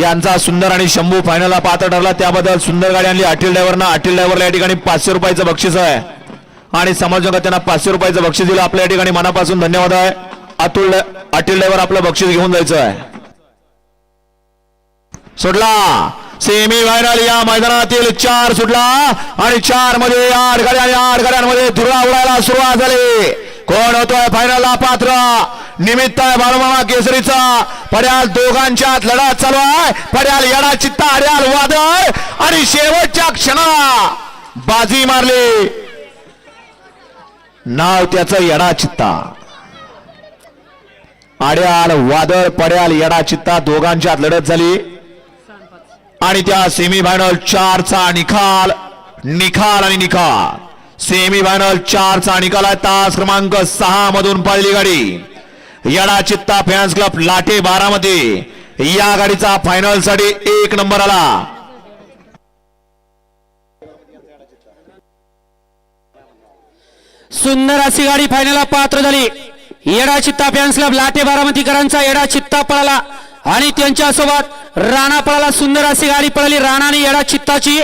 यांचा सुंदर आणि शंभू फायनलला पात्र ठरला. त्याबद्दल सुंदर गाडी आणली. अटील ड्रायव्हरना अटील ड्रायव्हरला या ठिकाणी पाचशे रुपयाचं बक्षीस आहे. आणि समाजोगात त्यांना पाचशे रुपयाचं बक्षीस दिलं. आपल्या या ठिकाणी मनापासून धन्यवाद आहे. अतुल अटील ड्रायव्हर आपलं बक्षीस घेऊन जायचं आहे. सुटला. सेमी फायनल या मैदानातील चार सुटला. आणि चारमध्ये आठ गाड्या आणि आठ गाड्यांमध्ये धुरा उडायला सुरुवात झाली. कोण होतोय फायनलला पात्र? निमित्त आहे बाळूमामा केसरीचा. पड्याल दोघांच्यात लढा चालू आहे. पड्याल येडा चित्ता अड्याल वादळ. आणि शेवटच्या क्षणाला बाजी मारली. नाव त्याचं येडा चित्ता. आड्याल वादळ पड्याल येडा चित्ता दोघांच्यात लढत झाली. आणि त्या सेमी फायनल चारचा निकाल निकाल आणि निकाल. सेमी फायनल चारचा निकाल आहे. तास क्रमांक सहा मधून पडली गाडी. येडा चित्ता फॅन्स क्लब लाटे बारामध्ये या गाडीचा फायनलसाठी एक नंबर आला. सुंदर अशी गाडी फायनलला पात्र झाली. येडा चित्ता फॅन्स क्लब लाटे बारामतीकरांचा येडा चित्ता पळाला. आणि त्यांच्यासोबत राणा पळाला. सुंदर अशी गाडी पळाली. राणा आणि येडा चित्ताची